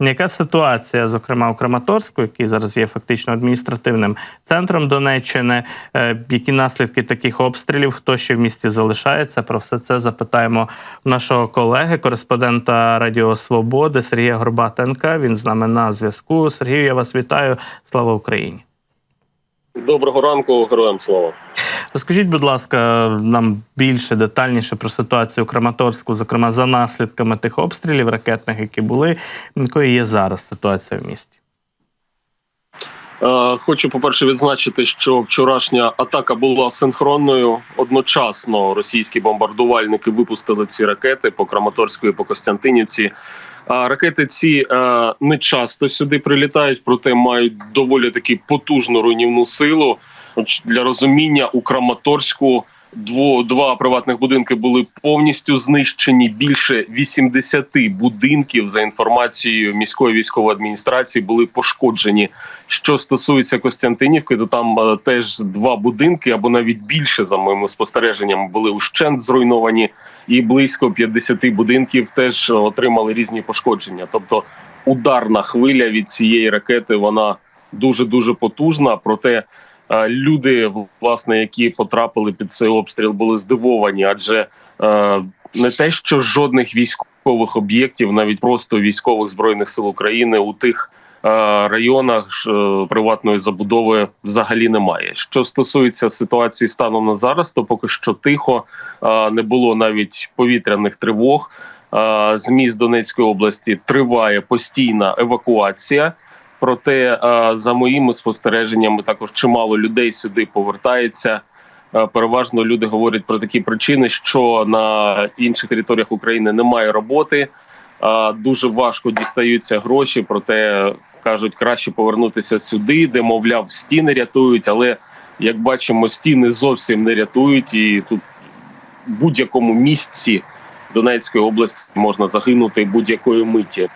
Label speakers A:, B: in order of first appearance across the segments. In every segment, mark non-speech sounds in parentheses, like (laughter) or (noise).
A: Яка ситуація, зокрема у Краматорську, який зараз є фактично адміністративним центром Донеччини? Е, Які наслідки таких обстрілів? Хто ще в місті залишається? Про все це запитаємо нашого колеги, кореспондента Радіо Свободи Сергія Горбатенка. Він з нами на зв'язку. Сергію, я вас вітаю. Слава Україні!
B: Доброго ранку, героям слава.
A: Розкажіть, будь ласка, нам більше детальніше про ситуацію у Краматорську, зокрема за наслідками тих обстрілів ракетних, які були, якою є зараз ситуація в місті.
B: Е, Хочу, по-перше, відзначити, що вчорашня атака була синхронною. Одночасно російські бомбардувальники випустили ці ракети по Краматорську і по Костянтинівці. Ракети ці е, не часто сюди прилітають, проте мають доволі таки потужну руйнівну силу. Для розуміння у Краматорську дво, два приватних будинки були повністю знищені. Більше 80 будинків за інформацією міської військової адміністрації були пошкоджені. Що стосується Костянтинівки, то там е, теж два будинки або навіть більше за моїми спостереженнями були ущент зруйновані, і близько 50 будинків теж отримали різні пошкодження. Тобто ударна хвиля від цієї ракети вона дуже дуже потужна. Проте люди, власне, які потрапили під цей обстріл, були здивовані, адже е, не те, що жодних військових об'єктів, навіть просто військових збройних сил України у тих е, районах е, приватної забудови взагалі немає. Що стосується ситуації станом на зараз, то поки що тихо не було навіть повітряних тривог. Е, З міст Донецької області триває постійна евакуація. Проте, е, за моїми спостереженнями, також чимало людей сюди повертається. Е, Переважно люди говорять про такі причини, що на інших територіях України немає роботи, е, дуже важко дістаються гроші. Проте кажуть, краще повернутися сюди, де мовляв стіни рятують. Але як бачимо, стіни зовсім не рятують, і тут в будь-якому місці Донецької області можна загинути будь-якої миті.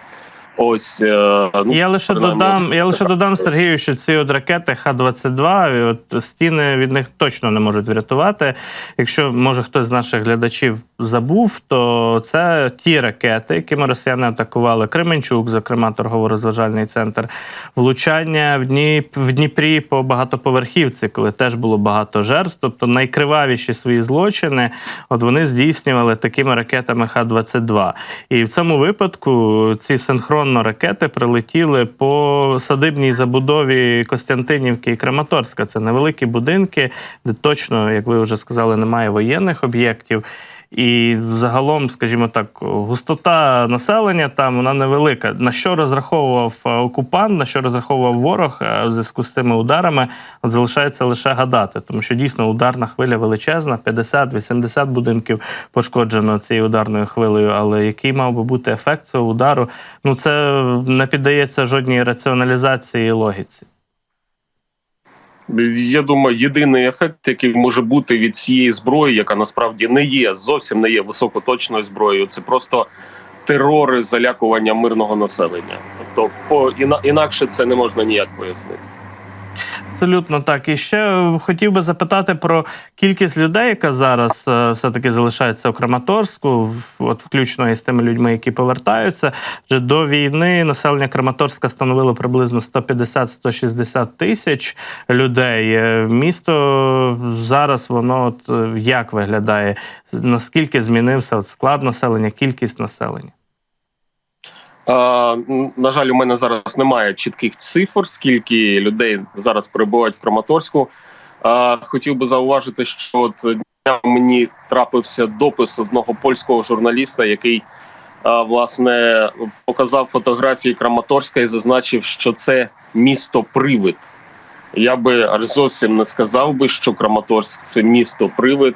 B: Ось е, ну,
A: я лише додам, я лише додам. Сергію, що ці от ракети Х-22, і от стіни від них точно не можуть врятувати. Якщо може хтось з наших глядачів забув, то це ті ракети, якими росіяни атакували Кременчук, зокрема торгово-розважальний центр, влучання в Дніп, в Дніпрі по багатоповерхівці, коли теж було багато жертв. Тобто найкривавіші свої злочини, от вони здійснювали такими ракетами Х-22. І в цьому випадку ці синхронно ракети прилетіли по садибній забудові Костянтинівки і Краматорська. Це невеликі будинки, де точно, як ви вже сказали, немає воєнних об'єктів. І загалом, скажімо так, густота населення там вона невелика. На що розраховував е, окупант, на що розраховував ворог е, в зв'язку з цими ударами, от залишається лише гадати, тому що дійсно ударна хвиля величезна, 50-80 будинків пошкоджено цією ударною хвилею. Але який мав би бути ефект цього удару? Ну це не піддається жодній раціоналізації і логіці.
B: Я думаю, єдиний ефект, який може бути від цієї зброї, яка насправді не є зовсім не є високоточною зброєю, це просто терори залякування мирного населення. Тобто, по іна, інакше це не можна ніяк пояснити.
A: Абсолютно так. І ще хотів би запитати про кількість людей, яка зараз е, все-таки залишається у Краматорську, от включно із тими людьми, які повертаються. Вже до війни населення Краматорська становило приблизно 150-160 тисяч людей. Е, Місто зараз воно от е, як виглядає? Наскільки змінився склад населення, кількість населення?
B: На жаль, у мене зараз немає чітких цифр, скільки людей зараз перебувають в Краматорську. Хотів би зауважити, що от днями мені трапився допис одного польського журналіста, який власне показав фотографії Краматорська і зазначив, що це місто привид. Я би аж зовсім не сказав би, що Краматорськ це місто привид.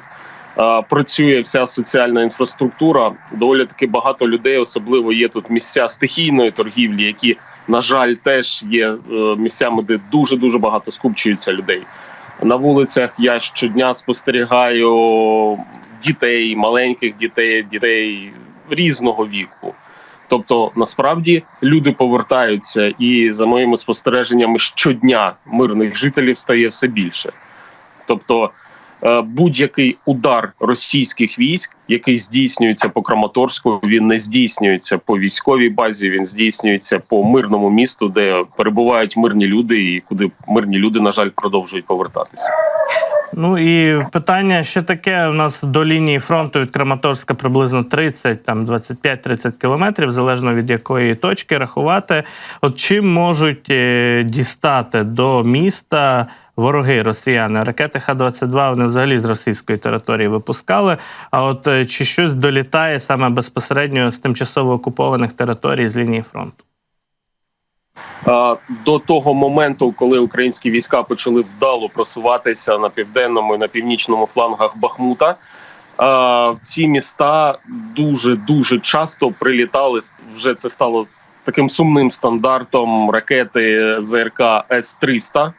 B: Працює вся соціальна інфраструктура. Доволі таки багато людей, особливо є тут місця стихійної торгівлі, які, на жаль, теж є е, місцями, де дуже дуже багато скупчується людей. На вулицях я щодня спостерігаю дітей, маленьких дітей, дітей різного віку. Тобто, насправді люди повертаються, і за моїми спостереженнями, щодня мирних жителів стає все більше. Тобто, будь-який удар російських військ, який здійснюється по Краматорську, він не здійснюється по військовій базі, він здійснюється по мирному місту, де перебувають мирні люди, і куди мирні люди, на жаль, продовжують повертатися.
A: Ну і питання ще таке: у нас до лінії фронту від Краматорська приблизно 30, там 25-30 кілометрів, залежно від якої точки рахувати. От чим можуть е, дістати до міста вороги росіяни? Ракети Х-22 вони взагалі з російської території випускали. А от е, чи щось долітає саме безпосередньо з тимчасово окупованих територій з лінії фронту?
B: До того моменту, коли українські війська почали вдало просуватися на південному і на північному флангах Бахмута, в ці міста дуже дуже часто прилітали. Вже це стало таким сумним стандартом ракети ЗРК С-300. Е,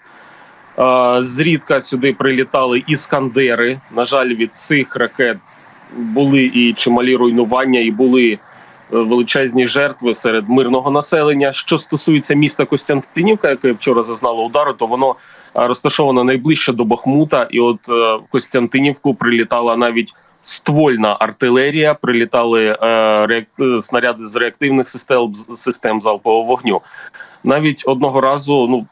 B: Зрідка сюди прилітали іскандери. На жаль, від цих ракет були і чималі руйнування, і були е, величезні жертви серед мирного населення. Що стосується міста Костянтинівка, яке вчора зазнало удару, то воно е, розташовано найближче до Бахмута. І от е, в Костянтинівку прилітала навіть ствольна артилерія, прилітали снаряди з реактивних систем систем залпового вогню. Навіть одного разу, ну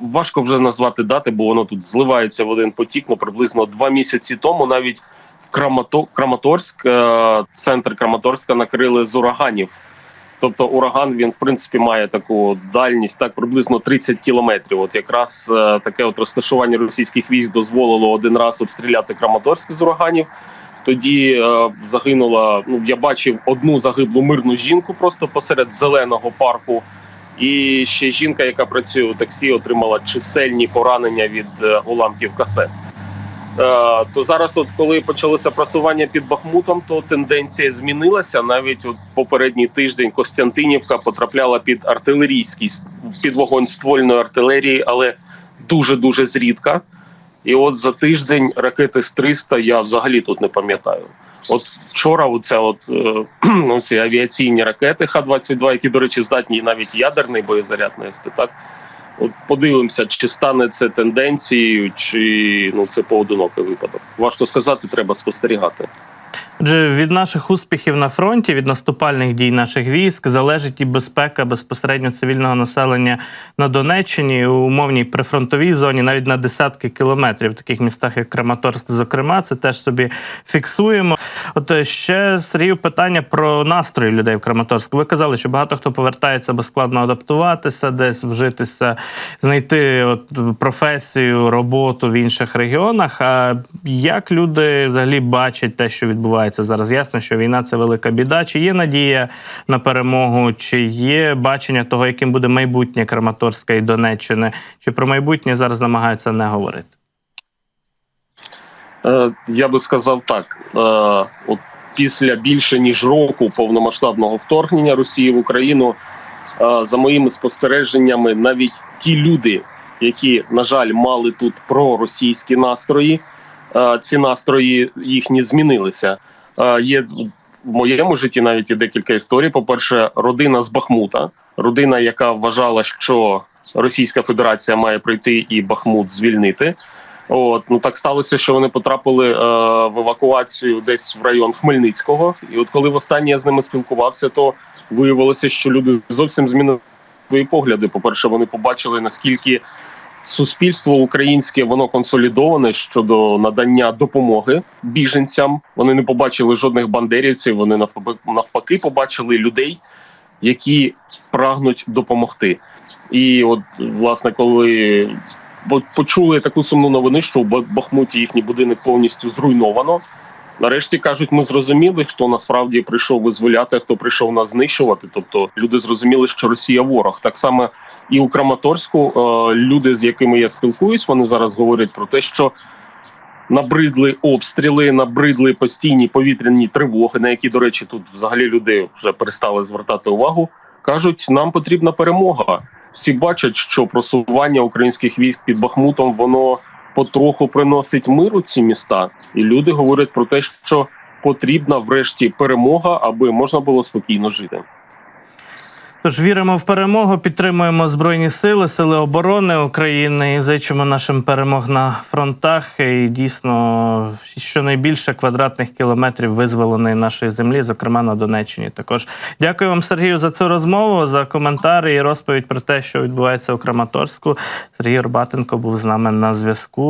B: важко вже назвати дати, бо воно тут зливається в один потік. Ну приблизно два місяці тому навіть в Крамато Краматорськ, е, центр Краматорська накрили з ураганів. Тобто ураган він в принципі має таку дальність, так приблизно 30 кілометрів. От якраз е, таке от розташування російських військ дозволило один раз обстріляти Краматорськ з ураганів. Тоді е, загинула. Ну я бачив одну загиблу мирну жінку просто посеред зеленого парку. І ще жінка, яка працює у таксі, отримала чисельні поранення від е, уламків касет. Е, то зараз, от коли почалося просування під Бахмутом, то тенденція змінилася. Навіть от попередній тиждень Костянтинівка потрапляла під артилерійський під вогонь ствольної артилерії, але дуже дуже зрідка. І от за тиждень ракети з 300 я взагалі тут не пам'ятаю. От вчора, оце от е, (clears throat) ну, ці авіаційні ракети Х-22, які, до речі, здатні навіть ядерний боєзаряд нести, так от подивимося, чи стане це тенденцією, чи ну це поодинокий випадок. Важко сказати, треба спостерігати.
A: Отже, від наших успіхів на фронті, від наступальних дій наших військ залежить і безпека безпосередньо цивільного населення на Донеччині у умовній прифронтовій зоні, навіть на десятки кілометрів, в таких містах, як Краматорськ, зокрема, це теж собі фіксуємо. От е, ще Сергію, питання про настрої людей в Краматорську. Ви казали, що багато хто повертається, бо складно адаптуватися, десь вжитися, знайти от професію, роботу в інших регіонах. А як люди взагалі бачать те, що відбувається зараз? Ясно, що війна це велика біда. Чи є надія на перемогу, чи є бачення того, яким буде майбутнє Краматорська і Донеччини? Чи про майбутнє зараз намагаються не говорити?
B: Е, я би сказав так: е, от після більше ніж року повномасштабного вторгнення Росії в Україну, е, за моїми спостереженнями, навіть ті люди, які, на жаль, мали тут проросійські настрої, ці настрої їхні змінилися. Є в моєму житті навіть є декілька історій. По-перше, родина з Бахмута, родина, яка вважала, що Російська Федерація має прийти і Бахмут звільнити. От ну так сталося, що вони потрапили е, в евакуацію десь в район Хмельницького. І от коли востаннє я з ними спілкувався, то виявилося, що люди зовсім змінили свої погляди. По перше, вони побачили наскільки суспільство українське воно консолідоване щодо надання допомоги біженцям. Вони не побачили жодних бандерівців. Вони навпаки, навпаки побачили людей, які прагнуть допомогти. І от власне, коли почули таку сумну новину, що в Ба- Бахмуті їхній будинок повністю зруйновано. Нарешті кажуть, ми зрозуміли, хто насправді прийшов визволяти, а хто прийшов нас знищувати. Тобто люди зрозуміли, що Росія ворог. Так само і у Краматорську е, люди, з якими я спілкуюсь, вони зараз говорять про те, що набридли обстріли, набридли постійні повітряні тривоги, на які, до речі, тут взагалі люди вже перестали звертати увагу. кажуть, нам потрібна перемога. Всі бачать, що просування українських військ під Бахмутом воно потроху приносить мир у ці міста, і люди говорять про те, що потрібна врешті перемога, аби можна було спокійно жити.
A: Тож віримо в перемогу, підтримуємо Збройні сили, сили оборони України і зичимо нашим перемог на фронтах. І дійсно щонайбільше квадратних кілометрів визволеної нашої землі, зокрема на Донеччині. Також дякую вам, Сергію, за цю розмову, за коментарі і розповідь про те, що відбувається у Краматорську. Сергій Орбатенко був з нами на зв'язку.